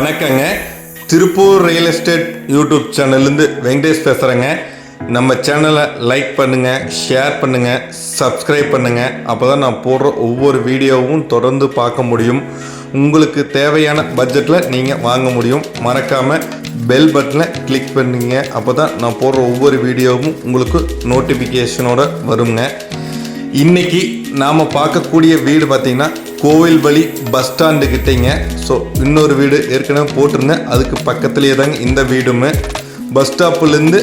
வணக்கங்க. Tiruppur real estate YouTube சேனல்லேருந்து வெங்கடேஷ் பேசுகிறேங்க நம்ம சேனலை லைக் பண்ணுங்கள் ஷேர் பண்ணுங்கள் சப்ஸ்கிரைப் பண்ணுங்கள் அப்போ தான் நான் போடுற ஒவ்வொரு வீடியோவும் தொடர்ந்து பார்க்க முடியும். உங்களுக்கு தேவையான பட்ஜெட்டில் நீங்கள் வாங்க முடியும். மறக்காமல் பெல் பட்டனை கிளிக் பண்ணுங்க. அப்போ தான் நான் போடுற ஒவ்வொரு வீடியோவும் உங்களுக்கு நோட்டிஃபிகேஷனோட வருங்க. இன்றைக்கி நாம் பார்க்கக்கூடிய வீடு பார்த்திங்கன்னா கோவில் வழி பஸ் ஸ்டாண்டு கிட்டேங்க. ஸோ இன்னொரு வீடு ஏற்கனவே போட்டிருந்தேன். அதுக்கு பக்கத்துலேயே தாங்க இந்த வீடுமே. பஸ் ஸ்டாப்புலேருந்து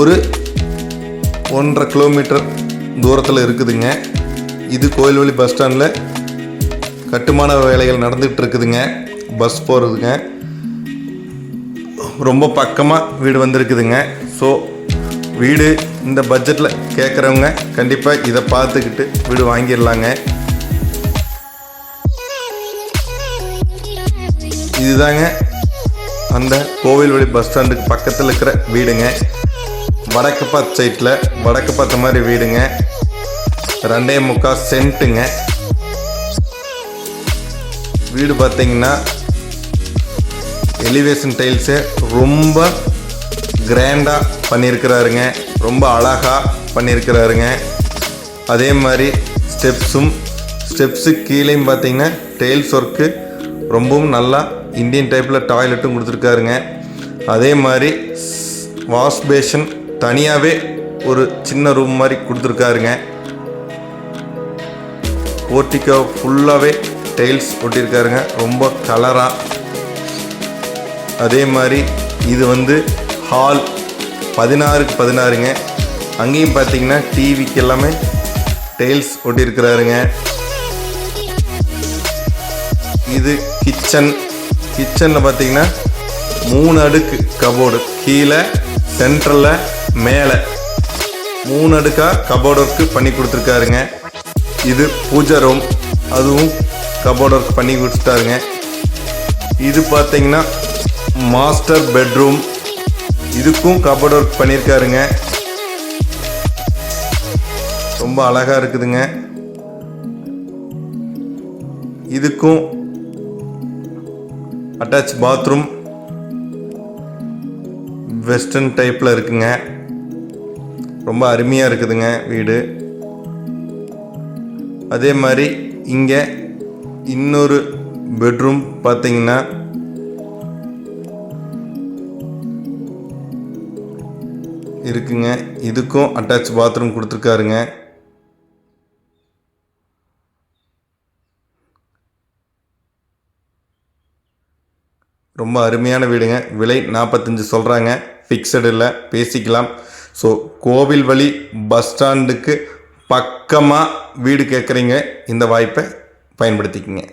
ஒரு ஒன்றரை கிலோமீட்டர் தூரத்தில் இருக்குதுங்க. இது கோயில்வழி பஸ் ஸ்டாண்டில் கட்டுமான வேலைகள் நடந்துகிட்டு இருக்குதுங்க பஸ் போகிறதுங்க ரொம்ப பக்கமாக வீடு வந்திருக்குதுங்க. ஸோ வீடு இந்த பட்ஜெட்டில் கேட்குறவங்க கண்டிப்பாக இதை பார்த்துக்கிட்டு வீடு வாங்கிடலாங்க. இதுதாங்க அந்த கோவில்வழி பஸ் ஸ்டாண்டுக்கு பக்கத்தில் இருக்கிற வீடுங்க. வடக்கு பார்த்த சைட்டில் வடக்கு பார்த்த மாதிரி வீடுங்க. ரெண்டே முக்கால் சென்ட்டுங்க. வீடு பார்த்தீங்கன்னா எலிவேஷன் டைல்ஸு ரொம்ப கிராண்டாக பண்ணியிருக்கிறாருங்க. ரொம்ப அழகாக பண்ணியிருக்கிறாருங்க. அதே மாதிரி ஸ்டெப்ஸும் ஸ்டெப்ஸு கீழேயும் பார்த்தீங்கன்னா டைல்ஸ் ஒர்க்கு ரொம்பவும் நல்லா இந்தியன் டைப்பில் டாய்லெட்டும் கொடுத்துருக்காருங்க. அதே மாதிரி வாஷ் பேஷன் தனியாகவே ஒரு சின்ன ரூம் மாதிரி கொடுத்துருக்காருங்க. போர்ட்டிக்கோ ஃபுல்லாகவே டைல்ஸ் ஒட்டியிருக்காருங்க. ரொம்ப கலராக அதே மாதிரி இது வந்து ஹால் பதினாறுக்கு பதினாறுங்க. அங்கேயும் பார்த்தீங்கன்னா டிவிக்கு எல்லாமே டைல்ஸ் ஒட்டியிருக்கிறாருங்க. இது கிச்சன் கிச்சனில் பார்த்தீங்கன்னா மூணு அடுக்கு கபோர்டு கீழே சென்ட்ரலில் மேலே. மூணு அடுக்காக கபோர்டு ஒர்க்கு பண்ணி கொடுத்துருக்காருங்க. இது பூஜை ரூம் அதுவும் கபோர்டு ஒர்க் பண்ணி கொடுத்துட்டாருங்க. இது பார்த்தீங்கன்னா மாஸ்டர் பெட்ரூம் இதுக்கும் கபோர்ட் ஒர்க் பண்ணியிருக்காருங்க ரொம்ப அழகாக இருக்குதுங்க. இதுக்கும் அட்டாச் பாத்ரூம் வெஸ்டர்ன் டைப்பில் இருக்குங்க. ரொம்ப அருமையாக இருக்குதுங்க வீடு. அதே மாதிரி இங்கே இன்னொரு பெட்ரூம் பார்த்தீங்கன்னா இருக்குங்க. இதுக்கும் அட்டாச் பாத்ரூம் கொடுத்துருக்காருங்க. ரொம்ப அருமையான வீடுங்க. விலை நாற்பத்தஞ்சு சொல்கிறாங்க ஃபிக்ஸடு இல்லை. பேசிக்கலாம். ஸோ கோவில் வழி பஸ் ஸ்டாண்டுக்கு பக்கமாக வீடு கேட்குறீங்க இந்த வாய்ப்பை பயன்படுத்திக்கங்க.